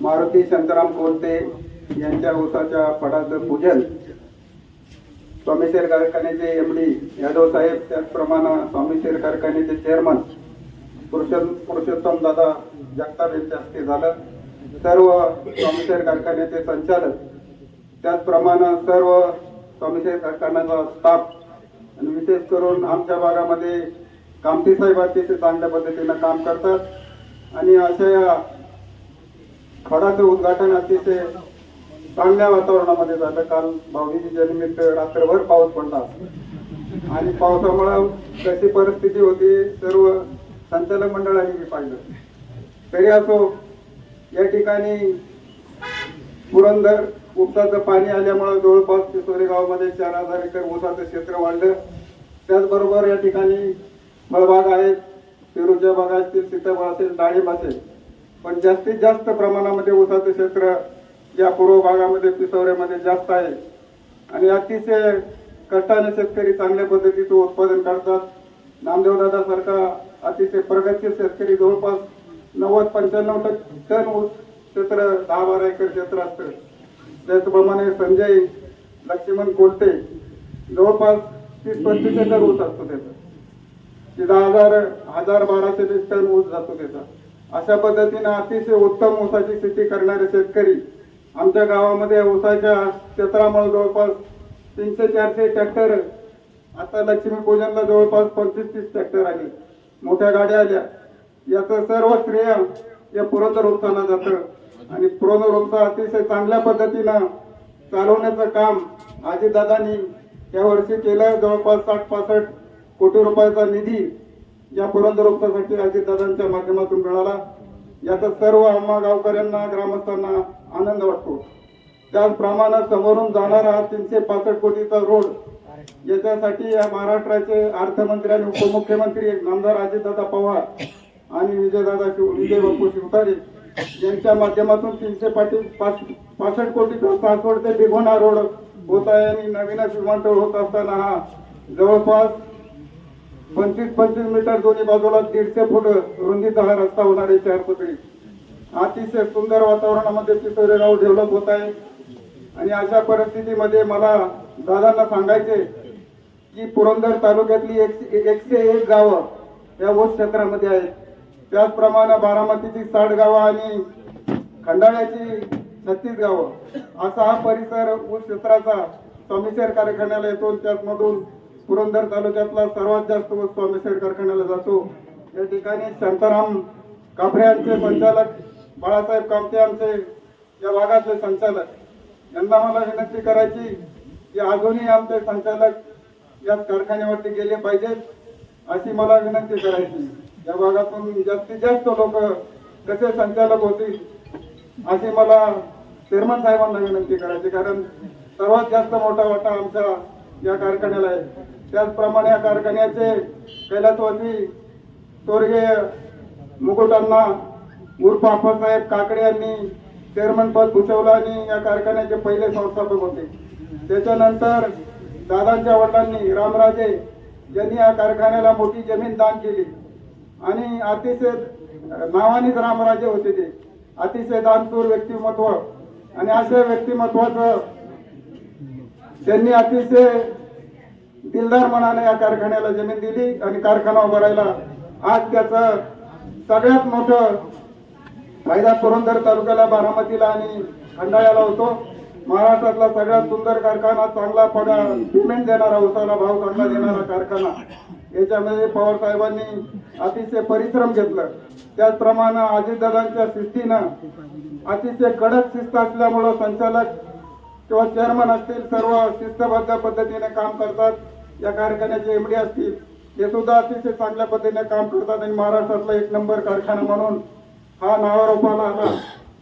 मारुती शंकराम कोलते यांच्या ऊसाच्या फडाचं पूजन स्वामीशेर कारखान्याचे एम डी यादव साहेब त्याचप्रमाणे स्वामीशेर कारखान्याचे चेअरमन पुरुषोत्तम पुरुषोत्तम दादा जगताप यांच्या हस्ते झालं. सर्व स्वामीशेर कारखान्याचे संचालक त्याचप्रमाणे सर्व स्वामीशेर कारखान्याचा स्टाफ आणि विशेष करून आमच्या भागामध्ये कामती साहेब अतिशय चांगल्या पद्धतीनं काम करतात. आणि अशा या फडाचं उद्घाटन अतिशय चांगल्या वातावरणामध्ये झालं काल भाऊजीच्या निमित्त रात्रभर पाऊस पडला. आणि पावसामुळं कशी परिस्थिती होती सर्व संचालक मंडळाने मी पाहिलं. तरी असो या ठिकाणी पुरंदर उपसाचं पाणी आल्यामुळं जवळपास तिसोरे गावामध्ये चार हजार एकर ऊसाचं क्षेत्र वाढलं. त्याचबरोबर या ठिकाणी फळबाग आहेत पेरूच्या बागा असतील सीताफळ असेल डाळिंब असेल. पण जास्तीत जास्त प्रमाणामध्ये ऊसाचं क्षेत्र या पूर्व भागामध्ये पिसोऱ्यामध्ये जास्त आहे. आणि अतिशय कष्टाने शेतकरी चांगल्या पद्धतीचं उत्पादन करतात. नामदेवदादा सारखा अतिशय प्रगतशील शेतकरी जवळपास नव्वद पंच्याण्णव टन ऊस क्षेत्र दहा बारा एकर क्षेत्र असतं. त्याचप्रमाणे संजय लक्ष्मण कोलते जवळपास तीस पस्तीस एकर ऊस असतो त्याचा. ते दहा हजार हजार बाराशे टन ऊस जातो त्याचा. अशा पद्धतीनं अतिशय उत्तम ऊसाची शेती करणारे शेतकरी आमच्या गावामध्ये ऊसाच्या क्षेत्रामुळे जवळपास तीनशे चारशे ट्रॅक्टर आता लक्ष्मीपूजनला जवळपास पंचवीस तीस ट्रॅक्टर आले. मोठ्या गाड्या आल्या. याचं सर्व श्रेय या पुरंदर उपसाला जातं. आणि पुरंदर उपसा अतिशय चांगल्या पद्धतीनं चालवण्याचं काम आजीदादानी या वर्षी केलं. जवळपास साठ पासष्ट कोटी रुपयाचा निधी या पुरंदर उपसासाठी अजितदादांच्या माध्यमातून मिळाला. याचा सर्व आम्हा गावकऱ्यांना ग्रामस्थांना आनंद वाटतो. त्याचप्रमाणे समोरून जाणारा हा तीनशे पासष्ट कोटीचा रोड याच्यासाठी या महाराष्ट्राचे अर्थमंत्री आणि उपमुख्यमंत्री नामदार अजितदादा पवार आणि विजयदादा शिव विजय बापू शिवतारे यांच्या माध्यमातून तीनशे पाटी पाच पासष्ट कोटीचा सासवड ते बिघोणा रोड होत आहे आणि नवीनच विमानतळ होत असताना हा जवळपास पंचवीस पंचवीस मीटर दोन्ही बाजूला दीडशे फूट रुंदीचा हा रस्ता होणार आहे चार पकडी अतिशय सुंदर वातावरणामध्ये पिसोरे गाव डेव्हलप होत आहे. आणि अशा परिस्थितीमध्ये मला दादांना सांगायचे की पुरंदर तालुक्यातली एकशे एकशे एक गावं या ऊस क्षेत्रामध्ये आहेत. त्याचप्रमाणे बारामतीची साठ गावं आणि खंडाळ्याची छत्तीस गावं. असा हा परिसर ऊस क्षेत्राचा स्वामीशेर कारखान्याला येतो त्याचमधून पुरंदर तालुक्यातला सर्वात जास्त ऊस स्वामीशेर कारखान्याला जातो. या ठिकाणी शांताराम काफरे यांचे संचालक बाळासाहेब कामते आमचे या भागातले संचालक. यांना मला विनंती करायची की अजूनही आमचे संचालक या कारखान्यावरती गेले पाहिजेत अशी मला विनंती करायची. या भागातून जास्तीत जास्त लोक कसे संचालक होतील अशी मला चेअरमन साहेबांना विनंती करायची. कारण सर्वात जास्त मोठा वाटा आमचा या कारखान्याला आहे. त्याचप्रमाणे या कारखान्याचे कैलासवासी स्वर्गीय मुकुटांना उर्फ आप्पासाहेब काकडे यांनी चेअरमन पद भूषवलं आणि या कारखान्याचे पहिले संस्थापक होते. त्याच्यानंतर दादांच्या वडिलांनी रामराजे यांनी या कारखान्याला मोठी जमीन दान केली. आणि अतिशय नावानेच रामराजे होते ते. अतिशय दानशूर व्यक्तिमत्व. आणि अशा व्यक्तिमत्वाचं त्यांनी अतिशय दिलदार मनाने या कारखान्याला जमीन दिली आणि कारखाना उभारायला आज त्याचं सगळ्यात मोठं फायदा पुरंदर तालुक्याला बारामतीला आणि खंडाळ्याला होतो. महाराष्ट्रातला सगळ्यात सुंदर कारखाना चांगला पगार पेमेंट देणारा उसाला भाव चांगला देणारा कारखाना. याच्यामध्ये पवार साहेबांनी अतिशय परिश्रम घेतलं. त्याचप्रमाणे अजितदादांच्या शिस्तीनं अतिशय कडक शिस्त असल्यामुळं संचालक किंवा चेअरमन असतील सर्व शिस्तबद्ध पद्धतीने काम करतात. या कारखान्याचे एमडी असतील हे सुद्धा अतिशय चांगल्या पद्धतीने काम करतात आणि महाराष्ट्रातला एक नंबर कारखाना म्हणून हा नावारोपाला आला.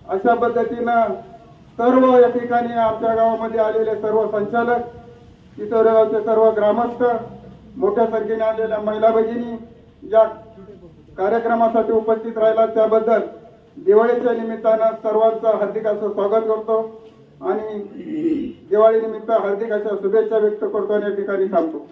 अशा पद्धतीनं सर्व या ठिकाणी आमच्या गावामध्ये आलेले सर्व संचालक किशोरगावचे सर्व ग्रामस्थ मोठ्या संख्येने आलेल्या महिला भगिनी या कार्यक्रमासाठी उपस्थित राहिला त्याबद्दल दिवाळीच्या निमित्तानं सर्वांचं हार्दिक असं स्वागत करतो. आणि दिवाळीनिमित्त हार्दिक अशा शुभेच्छा व्यक्त करतो आणि या ठिकाणी थांबतो.